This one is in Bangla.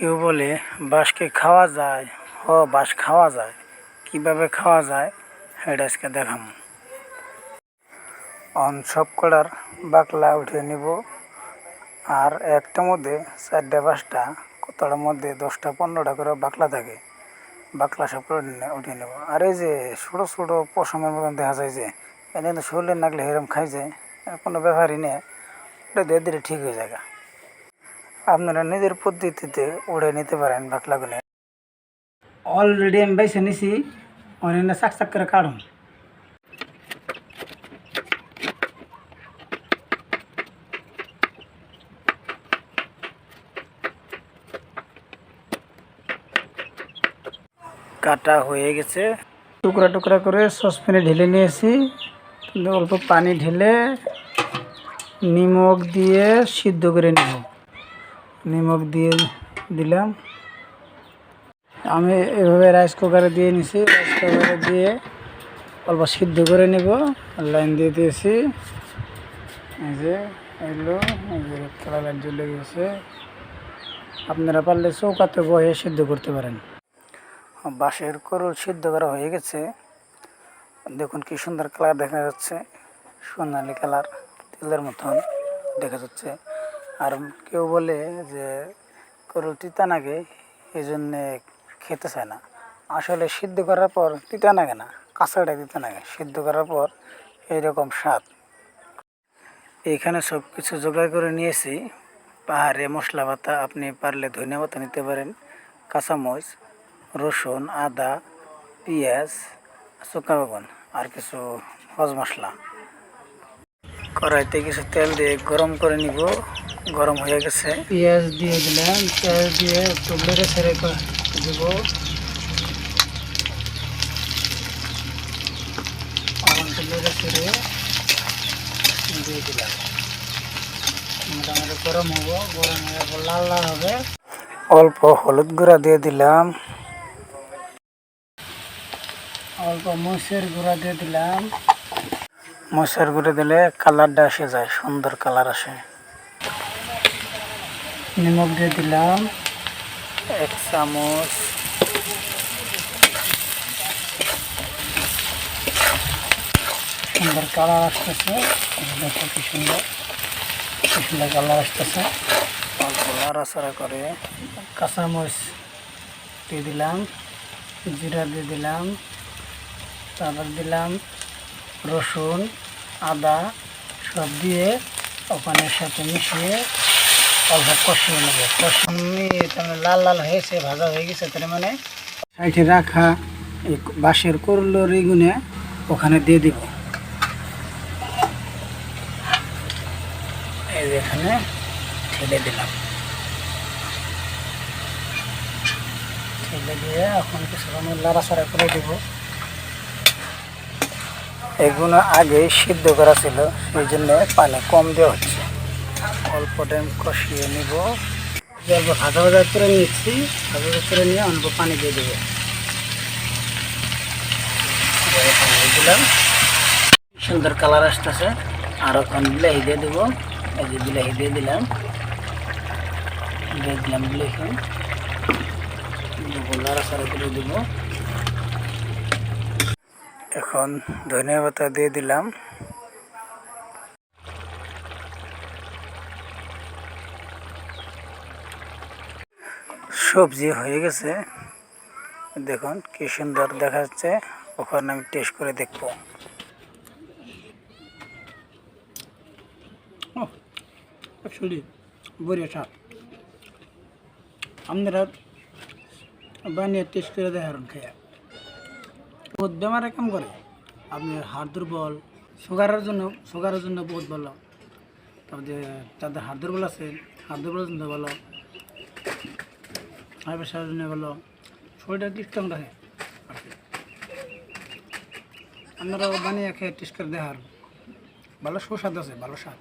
কেউ বলে, বাঁশকে খাওয়া যায়? ও, বাঁশ খাওয়া যায়। কীভাবে খাওয়া যায়? এটা আজকে দেখাম। অন সব কলার বাকলা উঠিয়ে নিব। আর একটা মধ্যে চারটা, পাঁচটা কতটার মধ্যে দশটা, পনেরোটা করে বাকলা থাকে, বাকলা সব করে উঠিয়ে নেব। আর এই যে ছোটো ছোটো পশমের মতন দেখা যায় যে এটা কিন্তু শরীরে নাগলে হেরম খাই যায় কোনো ব্যাপারই নেই। ওটা ধীরে ধীরে ঠিক হয়ে যায় আপনারা নিজের পদ্ধতিতে উড়ে নিতে পারেন বাকলাগুলো অলরেডি আমি বাইসে নিছি অনেক চাক চাক করে কাটুন। কাটা হয়ে গেছে। টুকরা টুকরা করে সসপ্যানে ঢেলে নিয়েছি কিন্তু অল্প পানি ঢেলে নিমক দিয়ে সিদ্ধ করে নেব। নিমক দিয়ে দিলাম। আমি এভাবে রাইস কুকারে দিয়ে নিছি। রাইস কুকারে দিয়ে অল্প সিদ্ধ করে নেব। লাইন দিয়ে দিয়েছি। এই যে এগুলো যে কালার জ্বলে গেছে। আপনারা পারলে চৌকাতে বয়ে সিদ্ধ করতে পারেন। বাঁশের করল সিদ্ধ করা হয়ে গেছে। দেখুন কি সুন্দর কালার দেখা যাচ্ছে। সোনালি কালার তেলের মতন দেখা যাচ্ছে। আর কেউ বলে যে করল তিতা নাগে এই জন্যে খেতে চায় না। আসলে সিদ্ধ করার পর তিতা নাগে না কাঁচাটা তিতা নাগে সিদ্ধ করার পর এইরকম স্বাদ। এইখানে সব কিছু জোগাড় করে নিয়েছি। পাহাড়ে মশলা পাতা আপনি পারলে ধনিয়া পাতা নিতে পারেন, কাঁচামরিচ, রসুন, আদা, পেঁয়াজ, শুকনা বেগুন আর কিছু হজ মশলা। কড়াইতে কিছু তেল দিয়ে গরম করে নিব। গরম হয়ে গেছে। পেঁয়াজ দিয়ে দিলাম পেঁয়াজ দিয়ে একটু বেড়ে ছেড়ে দিব। বেড়ে ছেড়ে দিয়ে দিলাম। মোটামুটি গরম হব গরম হয়ে লাল লাল হবে। অল্প হলুদ গুঁড়া দিয়ে দিলাম। অল্প মরিচের গুঁড়া দিয়ে দিলাম। মরিচের গুঁড়ো দিলে কালারটা এসে যায় সুন্দর কালার আসে। নিমখ দিয়ে দিলাম। এক চামচ। সুন্দর কালার আসতেছে। দেখো কি সুন্দর। কি সুন্দর কালার আসতেছে। অল্প নাড়াচাড়া করে কাঁচামরিচ দিয়ে দিলাম, জিরা দিয়ে দিলাম, তারপর দিলাম রসুন, আদা, সব দিয়ে ওখানের সাথে মিশিয়ে কষিয়ে নেব। কষিয়ে তাহলে লাল লাল হয়েছে, ভাজা হয়ে গেছে, তার মানে সাইডে রাখা বাঁশের করলোর এগুনে ওখানে দিয়ে দিব। এখানে ঠেলে দিলাম। ঠেলে দিয়ে এখন কিছুক্ষণ লাড়াচাড়া করে দেবো। এগুলো আগে সিদ্ধ করা ছিল, সেই জন্য পানি কম দেওয়া হচ্ছে। অল্প টাইম কষিয়ে নিব। অল্প ভাজা ভাজা করে নিচ্ছি। ভাজা ভাজা করে নিয়ে অল্প পানি দিয়ে দেবো। দিলাম। সুন্দর কালার আসতেছে। আর ওখানে বিলাহি দিয়ে দেবো। এই যে বিলাহি দিয়ে দিলাম। দিয়ে দিলাম বিলাহি। দেবো নাড়াচাড়া করে দেবো। এখন ধনিয়া পাতা দিয়ে দিলাম। সবজি হয়ে গেছে। দেখুন কি সুন্দর দেখা যাচ্ছে ওখানে আমি টেস্ট করে দেখব। অ্যাকচুয়ালি বড়িয়া স্বাদ আপনারা বানিয়ে টেস্ট করে দেখারুন খেয়া। বহুত বেমারে কাম করে। আপনি হাড় দুর্বল সুগারের জন্য সুগারের জন্য বহুত ভালো। তারপরে যাদের হাড় দুর্বল আছে, হাড় দুর্বলের জন্য ভালো। হাই প্রেশারের জন্য ভালো শরীরটা স্ট্রং রাখে আর কি। আপনারা বানিয়ে খেয়ে টেস্ট করে দেখার ভালো সুস্বাদ আছে, ভালো স্বাদ